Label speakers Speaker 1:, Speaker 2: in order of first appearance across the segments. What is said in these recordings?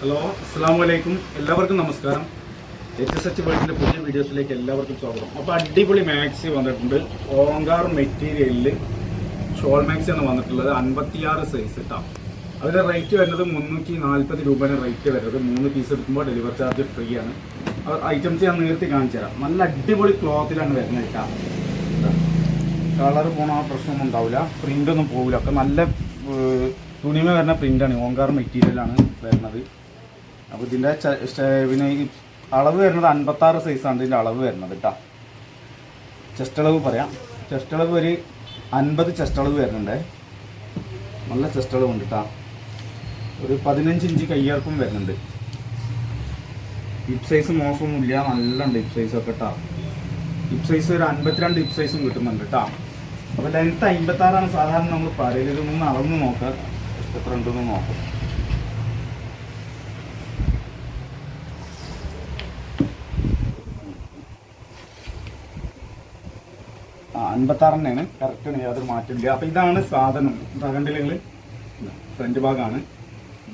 Speaker 1: Hello അസ്സാം വലൈക്കും എല്ലാവർക്കും നമസ്കാരം. എച്ച് എസ് എച്ച് വേൾഡിന്റെ പുതിയ വീഡിയോസിലേക്ക് എല്ലാവർക്കും സ്വാഗതം. അപ്പോൾ അടിപൊളി മാക്സി വന്നിട്ടുണ്ട്. ഓങ്കാർ മെറ്റീരിയലിൽ ഷോൾ മാക്സി ആണ് വന്നിട്ടുള്ളത്. അൻപത്തിയാറ് സൈസ് ഇട്ടാ അതിന്റെ റേറ്റ് വരുന്നത് മുന്നൂറ്റി നാൽപ്പത് രൂപയാണ് റേറ്റ് വരുന്നത്. മൂന്ന് പീസ് എടുക്കുമ്പോൾ ഡെലിവറി ചാർജ് ഫ്രീ ആണ്. ഐറ്റംസ് ഞാൻ നേരത്തെ കാണിച്ചു തരാം. നല്ല അടിപൊളി ക്ലോത്തിലാണ് വരുന്നത് കേട്ടോ കളർ പോണ പ്രശ്നമൊന്നും ഉണ്ടാവില്ല. പ്രിന്റ് ഒന്നും പോവില്ല. ഒക്കെ നല്ല തുണിമ വരുന്ന പ്രിന്റാണ് ഓങ്കാർ മെറ്റീരിയലാണ് വരുന്നത്. അപ്പോൾ ഇതിന്റെ പിന്നെ ഈ അളവ് വരുന്നത് അൻപത്താറ് സൈസാണ് ഇതിന്റെ അളവ് വരുന്നത് കേട്ടോ ചെസ്റ്റ് അളവ് പറയാം. ചെസ്റ്റ് അളവ് ഒരു അൻപത് ചെസ്റ്റ് അളവ് വരുന്നുണ്ട്. നല്ല ചെസ്റ്റ് അളവ് ഉണ്ട് കേട്ടോ ഒരു പതിനഞ്ച് ഇഞ്ച് കയ്യേർപ്പും വരുന്നുണ്ട്. ഹിപ് സൈസ് മോശമൊന്നുമില്ല. നല്ല ഉണ്ട് സൈസ് ഒക്കെ കേട്ടോ ഹിപ് സൈസ് ഒരു അൻപത്തിരണ്ട് ഹിപ് സൈസും കിട്ടുന്നുണ്ട് കേട്ടോ അപ്പോൾ ലെങ്ത്ത് അമ്പത്താറാണ് സാധാരണ നമ്മൾ പറയൽ ഇതൊന്നും അളന്ന് നോക്കാം. എത്ര ഉണ്ടെന്ന് നോക്കാം. അൻപത്താറ് തന്നെയാണ് ആണ്. യാതൊരു മാറ്റമില്ല അപ്പോൾ ഇതാണ് സാധനം. കണ്ടില്ലെങ്കിൽ ഫ്രണ്ട് ഭാഗമാണ്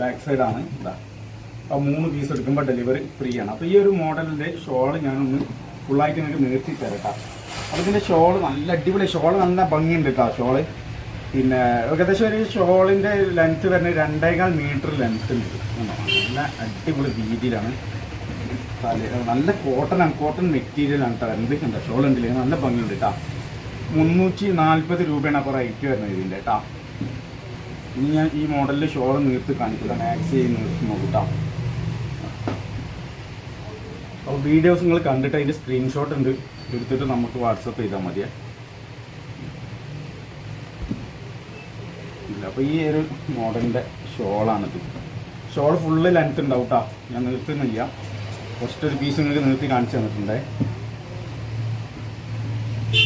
Speaker 1: ബാക്ക് സൈഡാണ് ഇതാ. അപ്പോൾ മൂന്ന് പീസ് എടുക്കുമ്പോൾ ഡെലിവറി ഫ്രീ ആണ്. അപ്പോൾ ഈ ഒരു മോഡലിന്റെ ഷോൾ ഞാനൊന്ന് ഫുള്ളായിട്ട് നിങ്ങൾക്ക് നിർത്തി തരട്ടാ. അപ്പൊ ഇതിന്റെ ഷോൾ നല്ല അടിപൊളി ഷോൾ നല്ല ഭംഗിയുണ്ട് കേട്ടോ ഷോൾ പിന്നെ ഏകദേശം ഒരു ഷോളിന്റെ ലെങ്ത് വരുന്നത് രണ്ടേകാൽ മീറ്റർ ലെങ്ത് ഉണ്ട്? നല്ല അടിപൊളി രീതിയിലാണ്. നല്ല കോട്ടൺ കോട്ടൺ മെറ്റീരിയലാണ് കേട്ടോ എന്തൊക്കെയുണ്ട്? ഷോൾ ഉണ്ടല്ലേ? നല്ല ഭംഗിയുണ്ട് കേട്ടോ മുന്നൂറ്റി നാൽപ്പത് രൂപയാണ് അപ്പോൾ റേറ്റ് വരുന്നത് ഇതിന്റെ കേട്ടോ ഇനി ഞാൻ ഈ മോഡലിൽ ഷോൾ നീർത്ത് കാണിക്കില്ല മാക്സ് നീർത്ത് നോക്കിട്ടോ അപ്പോൾ വീഡിയോസ് നിങ്ങൾ കണ്ടിട്ട് അതിന്റെ സ്ക്രീൻഷോട്ട് ഉണ്ട്. എടുത്തിട്ട് നമുക്ക് വാട്സപ്പ് ചെയ്താൽ മതിയേ. ഇല്ല അപ്പോൾ ഈ ഒരു മോഡലിന്റെ ഷോളാണിത് ഷോൾ ഫുള്ള് ലെങ്ത് ഉണ്ടാവും കേട്ടോ ഞാൻ നിർത്തുന്നില്ല ഫസ്റ്റ് ഒരു പീസ് നിങ്ങൾക്ക് നിർത്തി കാണിച്ചു തന്നിട്ടുണ്ടേ.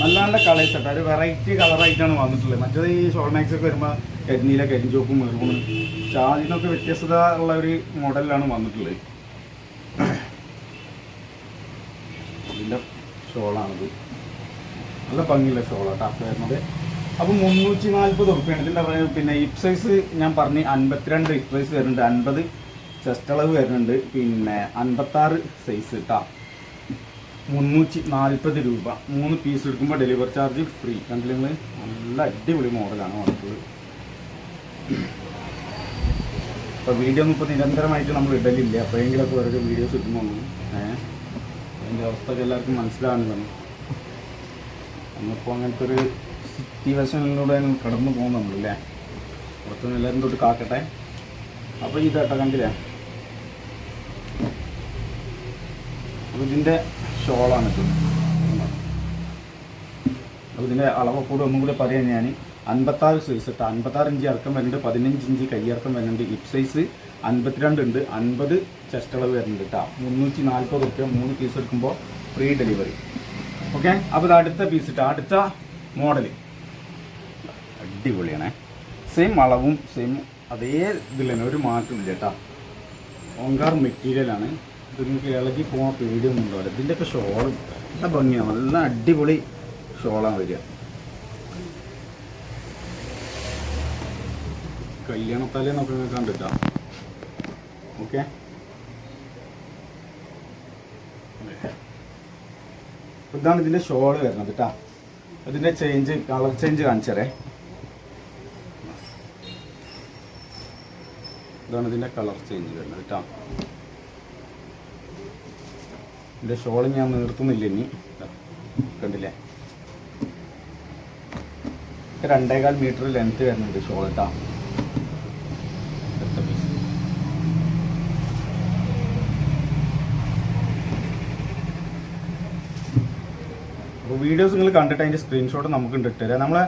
Speaker 1: നല്ല നല്ല കളേഴ്സ് കേട്ടോ. ഒരു വെറൈറ്റി കളറായിട്ടാണ് വന്നിട്ടുള്ളത്. മറ്റേത് ഈ ഷോൾമാക്സ് ഒക്കെ വരുമ്പോൾ കരിനീല കരിഞ്ചോപ്പും മെറൂണ് ചാർജിനൊക്കെ വ്യത്യസ്തത ഉള്ള ഒരു മോഡലിലാണ് വന്നിട്ടുള്ളത്. ഇതിന്റെ ഷോളാണിത്. നല്ല ഭംഗിയുള്ള ഷോളാട്ടോ വരുന്നത്. അപ്പോൾ മുന്നൂറ്റി നാൽപ്പത് ഉറുപ്പ്യാണ്. ഇതിന്റെ പിന്നെ ഹിപ് സൈസ് ഞാൻ പറഞ്ഞ് അൻപത്തിരണ്ട് ഹിപ് സൈസ് വരുന്നുണ്ട്. അൻപത് ചെസ്റ്റ് അളവ് വരുന്നുണ്ട്. പിന്നെ അൻപത്താറ് സൈസ് കേട്ടോ മുന്നൂറ്റി നാൽപ്പത് രൂപ. മൂന്ന് പീസ് എടുക്കുമ്പോൾ ഡെലിവറി ചാർജ് ഫ്രീ കണ്ടില്ല നിങ്ങൾ നല്ല അടിപൊളി മോഡലാണ് വന്നിട്ടുള്ളത് അപ്പോൾ വീഡിയോ ഒന്നും ഇപ്പോൾ നിരന്തരമായിട്ട് നമ്മൾ ഇടലില്ല. എപ്പോഴെങ്കിലൊക്കെ ഓരോ വീഡിയോസ് ഇട്ടുന്നു ഏഹ് അതിന്റെ അവസ്ഥയൊക്കെ എല്ലാവർക്കും മനസ്സിലാവുന്നതാണ് നമ്മളിപ്പോൾ അങ്ങനത്തെ ഒരു സിറ്റുവേഷനിലൂടെ കടന്നു പോകും നമ്മളല്ലേ? പുറത്തുനിന്ന് എല്ലാവരും തൊട്ട് കാക്കട്ടെ. അപ്പോൾ ഇതാട്ടോ കണ്ടില്ലേ? അപ്പോൾ ഇതിന്റെ ഷോളാണിത് അപ്പോൾ ഇതിന്റെ അളവക്കൂടെ ഒന്നും കൂടി പറയാൻ ഞാൻ അൻപത്താറ് സൈസ് ഇട്ട് അൻപത്താറ് ഇഞ്ച് ഇറക്കം വരുന്നുണ്ട് പതിനഞ്ച് ഇഞ്ച് കയ്യിറക്കം വരുന്നുണ്ട്. ഹിപ്പ് സൈസ് അൻപത്തിരണ്ട് ഉണ്ട് അൻപത് ചെസ്റ്റ് അളവ് വരുന്നുണ്ട് കേട്ടോ മുന്നൂറ്റി നാൽപ്പത് റുപ്യ മൂന്ന് പീസ് എടുക്കുമ്പോൾ ഫ്രീ ഡെലിവറി ഓക്കെ അപ്പോൾ ഇത് അടുത്ത പീസ് ഇട്ട് അടുത്ത മോഡൽ അടിപൊളിയാണേ. സെയിം അളവും സെയിം അതേ ഇതിൽ തന്നെ ഒരു മാറ്റമില്ല കേട്ടോ ഓങ്കാർ മെറ്റീരിയലാണ് ഇത് നിങ്ങൾക്ക് ഇളകി പോകാൻ പേടിയൊന്നും ഉണ്ടാവില്ല ഇതിന്റെയൊക്കെ ഷോളും നല്ല ഭംഗിയാണ് നല്ല അടിപൊളി ഷോളാണ് വരിക. കല്യാണത്തലേ നമുക്ക് കണ്ടിട്ടാ. ഓക്കെ. ഇതാണ് ഇതിന്റെ ഷോൾ വരുന്നത് കേട്ടോ അതിന്റെ ചേഞ്ച് കളർ ചേഞ്ച് കാണിച്ചറേ ഇതാണ് ഇതിന്റെ കളർ ചേഞ്ച് വരുന്നത് കേട്ടോ ഇതിന്റെ ഷോൾ ഞാൻ നിർത്തുന്നില്ല ഇനി. കണ്ടില്ലേ? രണ്ടേകാൽ മീറ്റർ ലെങ്ത് വരുന്നുണ്ട് ഷോൾ കേട്ടോ. അപ്പോൾ വീഡിയോസ് നിങ്ങൾ കണ്ടിട്ട് അതിന്റെ സ്ക്രീൻഷോട്ട് നമുക്ക് ഇട്ടുതരാം നമ്മൾ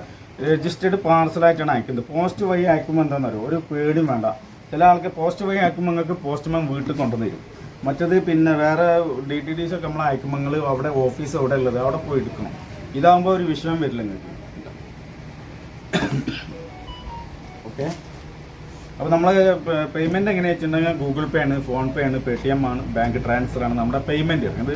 Speaker 1: രജിസ്റ്റേർഡ് പാർസലായിട്ടാണ് അയക്കുന്നത്. പോസ്റ്റ് വഴി അയക്കുമ്പോൾ എന്താണെന്നറിയോ? ഒരു പേടിയും വേണ്ട. ചില ആൾക്ക് പോസ്റ്റ് വഴി അയക്കുമ്പോൾ നിങ്ങൾക്ക് പോസ്റ്റ്മാൻ വീട്ടിൽ കൊണ്ടുവന്ന് തരും. മറ്റത് പിന്നെ വേറെ ഡി ടി ഡീസ് ഒക്കെ നമ്മൾ അയക്കുമ്പോൾ നിങ്ങൾ അവിടെ ഓഫീസ് അവിടെ ഉള്ളത് അവിടെ പോയി എടുക്കണം. ഇതാകുമ്പോൾ ഒരു വിഷയം വരില്ല നിങ്ങൾക്ക് ഓക്കെ അപ്പോൾ നമ്മൾ പേയ്മെന്റ് എങ്ങനെയാ വെച്ചിട്ടുണ്ടെങ്കിൽ ഗൂഗിൾ പേ ആണ് ഫോൺ പേ ആണ് പേ ടി എം ആണ് ബാങ്ക് ട്രാൻസ്ഫർ ആണ് നമ്മുടെ പേയ്മെന്റ് അത്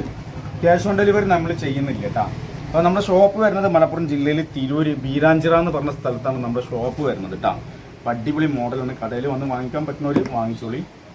Speaker 1: ക്യാഷ് ഓൺ ഡെലിവറി നമ്മൾ ചെയ്യുന്നില്ല കേട്ടോ. അപ്പോൾ നമ്മുടെ ഷോപ്പ് വരുന്നത് മലപ്പുറം ജില്ലയിൽ തിരൂര് ബീരാഞ്ചിറ എന്ന് പറഞ്ഞ സ്ഥലത്താണ് നമ്മുടെ ഷോപ്പ് വരുന്നത് കേട്ടോ. അപ്പോൾ അടിപൊളി മോഡലാണ് കടയിൽ വന്ന് വാങ്ങിക്കാൻ പറ്റുന്നവർ വാങ്ങിച്ചോളി.